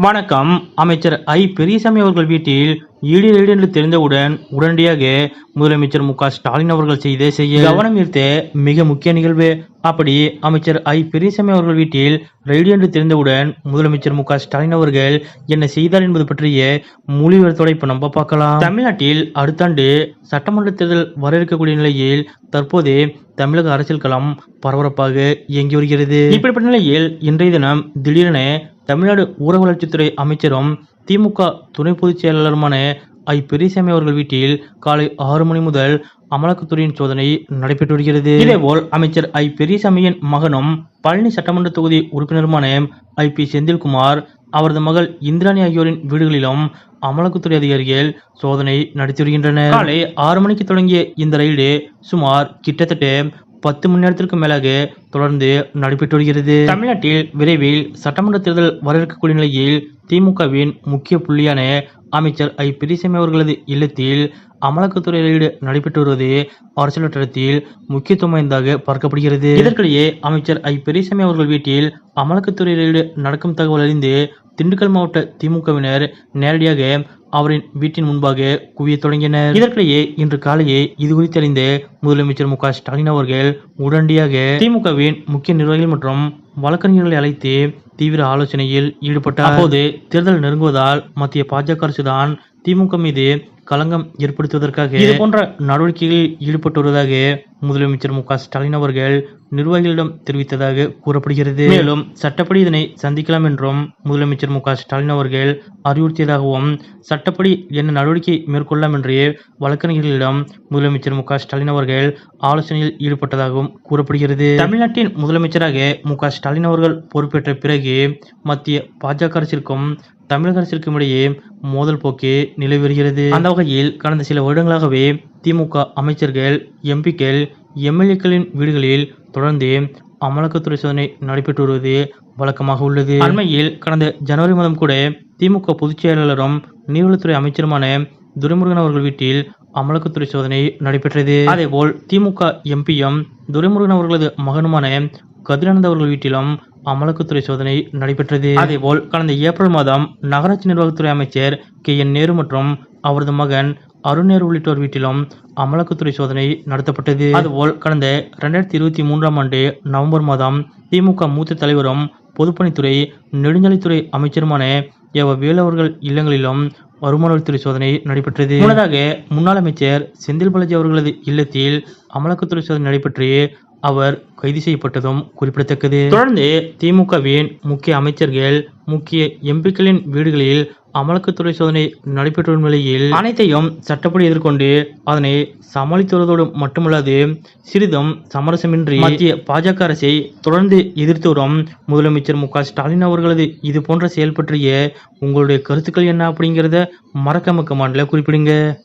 வணக்கம். அமைச்சர் ஐ. பெரியசாமி அவர்கள் வீட்டில் ஈடு ஈடு என்று தெரிந்தவுடன் உடனடியாக முதலமைச்சர் மு. ஸ்டாலின் அவர்கள் செய்த செய்ய கவனம் ஈர்த்த மிக முக்கிய நிகழ்வு. அப்படி அமைச்சர் ஐ. பெரியசாமி அவர்கள் வீட்டில் ரெய்டு என்று தெரிந்தவுடன் முதலமைச்சர் மு. ஸ்டாலின் அவர்கள் என்ன செய்தார் என்பது பற்றிய மொழிவரத்தோட இப்ப நம்ம பார்க்கலாம். தமிழ்நாட்டில் அடுத்த ஆண்டு சட்டமன்ற தேர்தல் வர இருக்கக்கூடிய நிலையில் தற்போது தமிழக அரசியல் களம் பரபரப்பாக இயங்கி வருகிறது. இப்படிப்பட்ட நிலையில் இன்றைய தினம் திடீரென தமிழ்நாடு ஊரக வளர்ச்சித்துறை அமைச்சரும் திமுக துணை பொதுச் செயலாளருமான ஐ. பெரியசாமி அவர்கள் வீட்டில் காலை ஆறு மணி முதல் அமலாக்கத்துறையின் சோதனை நடைபெற்று வருகிறது. இதேபோல் அமைச்சர் ஐ. பெரியசாமியின் மகனும் பழனி சட்டமன்ற தொகுதி உறுப்பினருமான ஐ. பி. செந்தில்குமார் அவரது மகள் இந்திராணி ஆகியோரின் வீடுகளிலும் அமலாக்கத்துறை அதிகாரிகள் சோதனை நடத்தி வருகின்றனர். காலை ஆறு மணிக்கு தொடங்கிய இந்த ரயிலே சுமார் கிட்டத்தட்ட பத்து மணி நேரத்திற்கு மேலாக தொடர்ந்து நடைபெற்று வருகிறது தமிழ்நாட்டில் விரைவில் சட்டமன்ற தேர்தல் வரவிருக்கக்கூடிய நிலையில் திமுகவின் முக்கிய புள்ளியான அமைச்சர் ஐ. பெரியசாமி அவர்களது இல்லத்தில் அமலாக்கத்துறையில் நடைபெற்று வருவது அரசியல் வட்டாரத்தில் முக்கியத்துவம் வாய்ந்ததாக பார்க்கப்படுகிறது. இதற்கிடையே அமைச்சர் ஐ. பெரியசாமி அவர்கள் வீட்டில் அமலாக்கத்துறையில் நடக்கும் தகவல் அறிந்து திண்டுக்கல் மாவட்ட திமுகவினர் நேரடியாக அவரின் வீட்டின் முன்பாக குவியத் தொடங்கினர். இதற்கிடையே இன்று காலையே இது குறித்து அறிந்த முதலமைச்சர் மு. க. ஸ்டாலின் அவர்கள் உடனடியாக திமுகவின் முக்கிய நிர்வாகிகள் மற்றும் வழக்கறிஞர்களை அழைத்து தீவிர ஆலோசனையில் ஈடுபட்டார். அப்போது தேர்தல் நெருங்குவதால் மத்திய பாஜக அரசுதான் திமுக மீது களங்கம் ஏற்படுத்துவதற்காக இது போன்ற நடவடிக்கைகளில் ஈடுபட்டு வருவதாக முதலமைச்சர் மு க ஸ்டாலின் அவர்கள் நிர்வாகிகளிடம் தெரிவித்ததாக கூறப்படுகிறது. மேலும் சட்டப்படி இதனை சந்திக்கலாம் என்றும் முதலமைச்சர் மு க ஸ்டாலின் அவர்கள் அறிவுறுத்தியதாகவும் சட்டப்படி என்ன நடவடிக்கை மேற்கொள்ளலாம் என்று வழக்கறிஞர்களிடம் முதலமைச்சர் மு க ஸ்டாலின் அவர்கள் ஆலோசனையில் ஈடுபட்டதாகவும் கூறப்படுகிறது. தமிழ்நாட்டின் முதலமைச்சராக மு க ஸ்டாலின் அவர்கள் பொறுப்பேற்ற பிறகு மத்திய பாஜக அரசிற்கும் தமிழக அரசிற்கும் இடையே மோதல் போக்கு நிலவி வருகிறது. அந்த வகையில் கடந்த சில வருடங்களாகவே திமுக அமைச்சர்கள் எம்பிக்கள் எம்எல்ஏக்களின் வீடுகளில் தொடர்ந்து அமலாக்கத்துறை சோதனை நடைபெற்று வருவது வழக்கமாக உள்ளது. அண்மையில் கடந்த ஜனவரி மாதம் கூட திமுக பொதுச் செயலாளரும் நீர்வளத்துறை அமைச்சருமான துரைமுருகன் அவர்கள் வீட்டில் அமலாக்கத்துறை சோதனை நடைபெற்றது. அதேபோல் திமுக எம்பியும் துரைமுருகன் அவர்களது மகனுமான கதிரானந்த் அவர்கள் வீட்டிலும் அமலாக்கத்துறை சோதனை நடைபெற்றது. அதேபோல் கடந்த ஏப்ரல் மாதம் நகராட்சி நிர்வாகத்துறை அமைச்சர் கே என் நேரு மற்றும் அவரது மகன் அருண் உள்ளிட்டோர் வீட்டிலும் அமலாக்கத்துறை சோதனை நடத்தப்பட்டது. அதுபோல் கடந்த இரண்டாயிரத்தி இருபத்தி மூன்றாம் ஆண்டு நவம்பர் மாதம் திமுக மூத்த தலைவரும் பொதுப்பணித்துறை நெடுஞ்சாலைத்துறை அமைச்சருமான எவ வேலவர்கள் இல்லங்களிலும் வருமானவரித்துறை சோதனை நடைபெற்றது. முன்னதாக முன்னாள் அமைச்சர் செந்தில் பாலாஜி அவர்களது இல்லத்தில் அமலாக்கத்துறை சோதனை நடைபெற்று அவர் கைது செய்யப்பட்டதும் குறிப்பிடத்தக்கது. தொடர்ந்து திமுகவின் முக்கிய அமைச்சர்கள் முக்கிய எம்பிக்களின் வீடுகளில் அமலாக்கத்துறை சோதனை நடைபெற்ற நிலையில் அனைத்தையும் சட்டப்படி எதிர்கொண்டு அதனை சமாளித்துவதோடு மட்டுமல்லாது சிறிதும் சமரசமின்றி மத்திய பாஜக அரசை தொடர்ந்து எதிர்த்து வரும் முதலமைச்சர் மு ஸ்டாலின் அவர்களது இது போன்ற செயல் பற்றிய உங்களுடைய கருத்துக்கள் என்ன அப்படிங்கிறத மறக்காம கமாண்டில் குறிப்பிடுங்க.